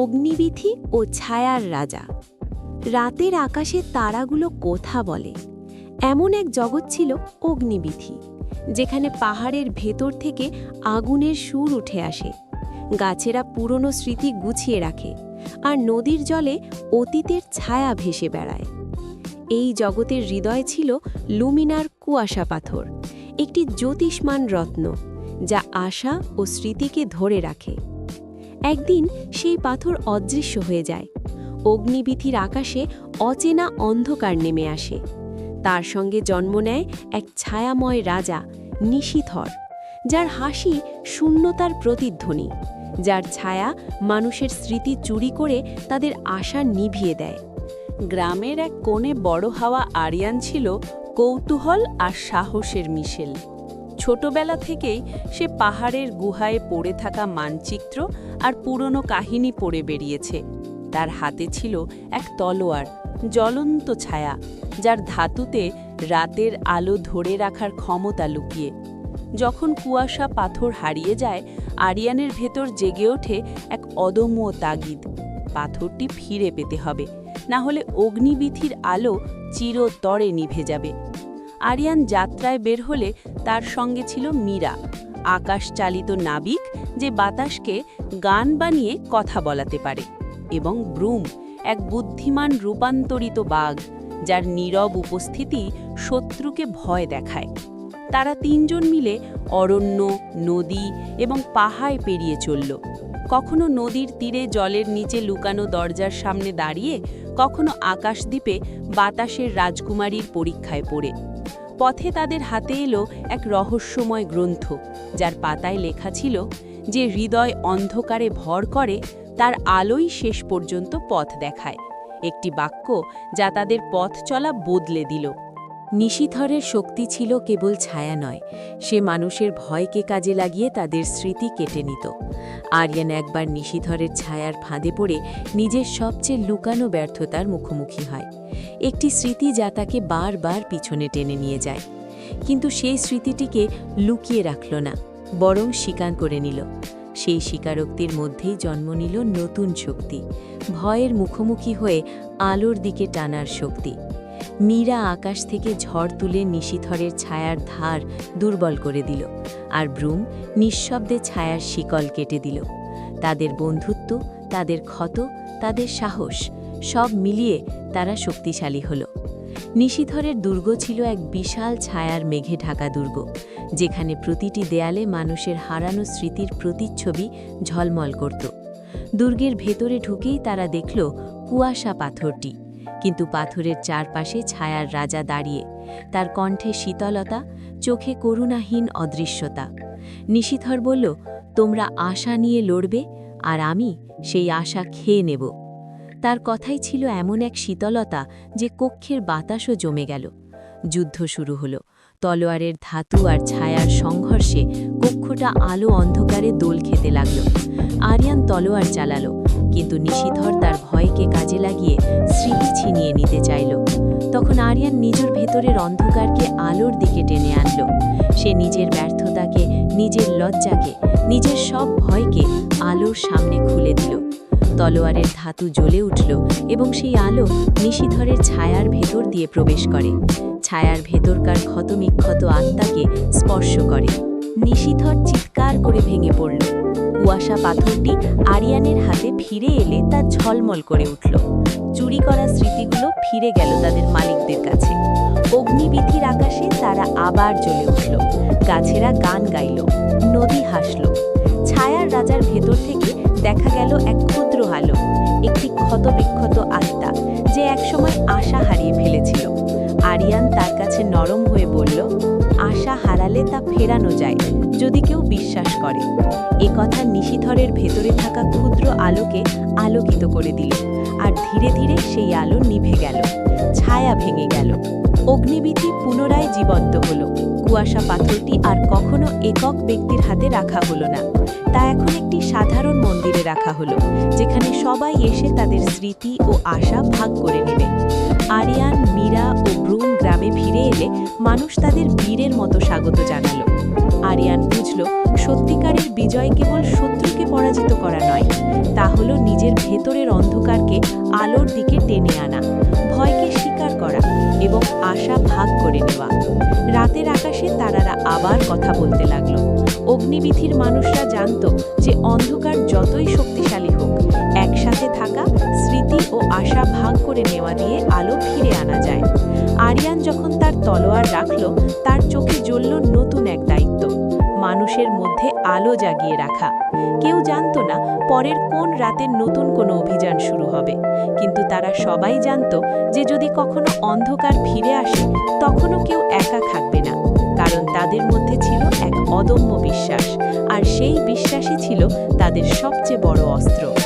অগ্নিবিথি ও ছায়ার রাজা। রাতের আকাশে তারাগুলো কথা বলে। এমন এক জগৎ ছিল অগ্নিবিথি, যেখানে পাহাড়ের ভেতর থেকে আগুনের সুর উঠে আসে। গাছেরা পুরনো স্মৃতি গুছিয়ে রাখে আর নদীর জলে অতীতের ছায়া ভেসে বেড়ায়। এই জগতের হৃদয় ছিল লুমিনার কুয়াশা পাথর, একটি জ্যোতিষ্মান রত্ন, যা আশা ও স্মৃতিকে ধরে রাখে। একদিন সেই পাথর অদৃশ্য হয়ে যায়। অগ্নিবিথির আকাশে অচেনা অন্ধকার নেমে আসে। তার সঙ্গে জন্ম নেয় এক ছায়াময় রাজা, নিশিথর, যার হাসি শূন্যতার প্রতিধ্বনি, যার ছায়া মানুষের স্মৃতি চুরি করে তাদের আশা নিভিয়ে দেয়। গ্রামের এক কোণে বড় হাওয়া আরিয়ান ছিল কৌতূহল আর সাহসের মিশেল। ছোটবেলা থেকেই সে পাহাড়ের গুহায় পড়ে থাকা মানচিত্র আর পুরনো কাহিনী পড়ে বেরিয়েছে। তার হাতে ছিল এক তলোয়ার, জ্বলন্ত ছায়া, যার ধাতুতে রাতের আলো ধরে রাখার ক্ষমতা লুকিয়ে। যখন কুয়াশা পাথর হারিয়ে যায়, আরিয়ানের ভেতর জেগে ওঠে এক অদম্য তাগিদ, পাথরটি ফিরে পেতে হবে, না হলে অগ্নিবিথির আলো চিরতরে নিভে যাবে। আরিয়ান যাত্রায় বের হলে তার সঙ্গে ছিল মীরা আকাশচালিত নাবিক যে বাতাসকে গান বানিয়ে কথা বলাতে পারে এবং ব্রুম এক বুদ্ধিমান রূপান্তরিত বাঘ যার নীরব উপস্থিতি শত্রুকে ভয় দেখায়। তারা তিনজন মিলে অরণ্য, নদী এবং পাহাড় পেরিয়ে চলল। কখনো নদীর তীরে জলের নিচে লুকানো দরজার সামনে দাঁড়িয়ে, কখনো আকাশদ্বীপে বাতাসের রাজকুমারীর পরীক্ষায় পড়ে। পথে তাদের হাতে এলো এক রহস্যময় গ্রন্থ, যার পাতায় লেখা ছিল যে হৃদয় অন্ধকারে ভর করে, তার আলোই শেষ পর্যন্ত পথ দেখায়। একটি বাক্য যা তাদের পথ চলা বদলে দিল। নিশিথরের শক্তি ছিল কেবল ছায়া নয়, সে মানুষের ভয়কে কাজে লাগিয়ে তাদের স্মৃতি কেটে নিত। আরিয়ান একবার নিশিথরের ছায়ার ফাঁদে পড়ে নিজের সবচেয়ে লুকানো ব্যর্থতার মুখোমুখি হয়। একটি স্মৃতি যা তাকে বারবার পিছনে টেনে নিয়ে যায়। কিন্তু সেই স্মৃতিটিকে লুকিয়ে রাখল না, বরং স্বীকার করে নিল। সেই স্বীকারোক্তির মধ্যেই জন্ম নিল নতুন শক্তি, ভয়ের মুখোমুখি হয়ে আলোর দিকে টানার শক্তি। মীরা আকাশ থেকে ঝড় তুলে নিশিথরের ছায়ার ধার দুর্বল করে দিল, আর ব্রুম নিঃশব্দে ছায়ার শিকল কেটে দিল। তাদের বন্ধুত্ব, তাদের ক্ষত, তাদের সাহস সব মিলিয়ে তারা শক্তিশালী হল। নিশিথরের দুর্গ ছিল এক বিশাল ছায়ার মেঘে ঢাকা দুর্গ, যেখানে প্রতিটি দেয়ালে মানুষের হারানো স্মৃতির প্রতিচ্ছবি ঝলমল করত। দুর্গের ভেতরে ঢুকেই তারা দেখল কুয়াশা পাথরটি, কিন্তু পাথরের চারপাশে ছায়ার রাজা দাঁড়িয়ে, তার কণ্ঠে শীতলতা, চোখে করুণাহীন অদৃশ্যতা। নিশিথর বলল, তোমরা আশা নিয়ে লড়বে, আর আমি সেই আশা খেয়ে নেব। তার কথাই ছিল এমন এক শীতলতা যে কক্ষের বাতাসও জমে গেল। যুদ্ধ শুরু হলো। তলোয়ারের ধাতু আর ছায়ার সংঘর্ষে কক্ষটা আলো অন্ধকারে দোল খেতে লাগল। আরিয়ান তলোয়ার চালালো, কিন্তু নিশিধর তার ভয়কে কাজে লাগিয়ে স্মৃতি ছিনিয়ে নিতে চাইল। তখন আরিয়ান নিজের ভেতরের অন্ধকারকে আলোর দিকে টেনে আনল। সে নিজের ব্যর্থতাকে, নিজের লজ্জাকে, নিজের সব ভয়কে আলোর সামনে খুলে দিল। তলোয়ারের ধাতু জ্বলে উঠল এবং সেই আলো নিশিধরের ছায়ার ভেতর দিয়ে প্রবেশ করে। ছায়ার ভেতরকার ক্ষতবিক্ষত আত্মাকে স্পর্শ করে। নিশিধর চিৎকার করে ভেঙে পড়ল। কুয়াশা পাথরটি আরিয়ানের হাতে ফিরে এলে তা ঝলমল করে উঠল। চুরি করা স্মৃতিগুলো ফিরে গেল তাদের মালিকদের কাছে। অগ্নিবিধির আকাশে তারা আবার জ্বলে উঠল। গাছেরা গান গাইল, নদী হাসল। ছায়ার রাজার ভেতর থেকে দেখা গেল এক ক্ষুদ্র আলো, একটি ক্ষতবিক্ষত আত্মা যে একসময় আশা হারিয়ে ফেলেছিল। আরিয়ান তার কাছে নরম হয়ে বলল, আশা হারালে তা ফেরানো যায়, যদি কেউ বিশ্বাস করে। এ কথা নিশিথরের ভেতরে থাকা ক্ষুদ্র আলোকে আলোকিত করে দিল, আর ধীরে ধীরে সেই আলো নিভে গেল, ছায়া ভেঙে গেল। অগ্নিবিধি পুনরায় জীবন্ত হলো। কুয়াশা পাথরটি আর কখনো একক ব্যক্তির হাতে রাখা হলো না। তা এখন একটি সাধারণ মন্দিরে রাখা হলো, যেখানে সবাই এসে তাদের স্মৃতি ও আশা ভাগ করে নেবে। আরিয়ান, মীরা ও ব্রুম গ্রামে ফিরে এলে মানুষ তাদের বীরের মতো স্বাগত জানালো। আরিয়ান বুঝল, সত্যিকারের বিজয় কেবল শত্রুকে পরাজিত করা নয়, তা হলো নিজের ভেতরের অন্ধকারকে আলোর দিকে টেনে আনা। ভয়কে স্বীকার করা এবং আশা ভাগ করে নেওয়া। রাতের আকাশে তারারা আবার কথা বলতে লাগল। অগ্নিবিধির মানুষরা জানত যে অন্ধকার যতই শক্তিশালী হোক, একসাথে থাকা স্মৃতি ও আশা ভাগ করে নেওয়া দিয়ে আলো ফিরে আনা যায়। আরিয়ান যখন তার তলোয়ার রাখল, তার চোখে জ্বলল মানুষের মধ্যে আলো জাগিয়ে রাখা। কেউ জানত না পরের কোন রাতের নতুন কোনো অভিযান শুরু হবে। কিন্তু তারা সবাই জানত যে যদি কখনো অন্ধকার ফিরে আসে, তখনও কেউ একা থাকবে না। কারণ তাদের মধ্যে ছিল এক অদম্য বিশ্বাস, আর সেই বিশ্বাসই ছিল তাদের সবচেয়ে বড় অস্ত্র।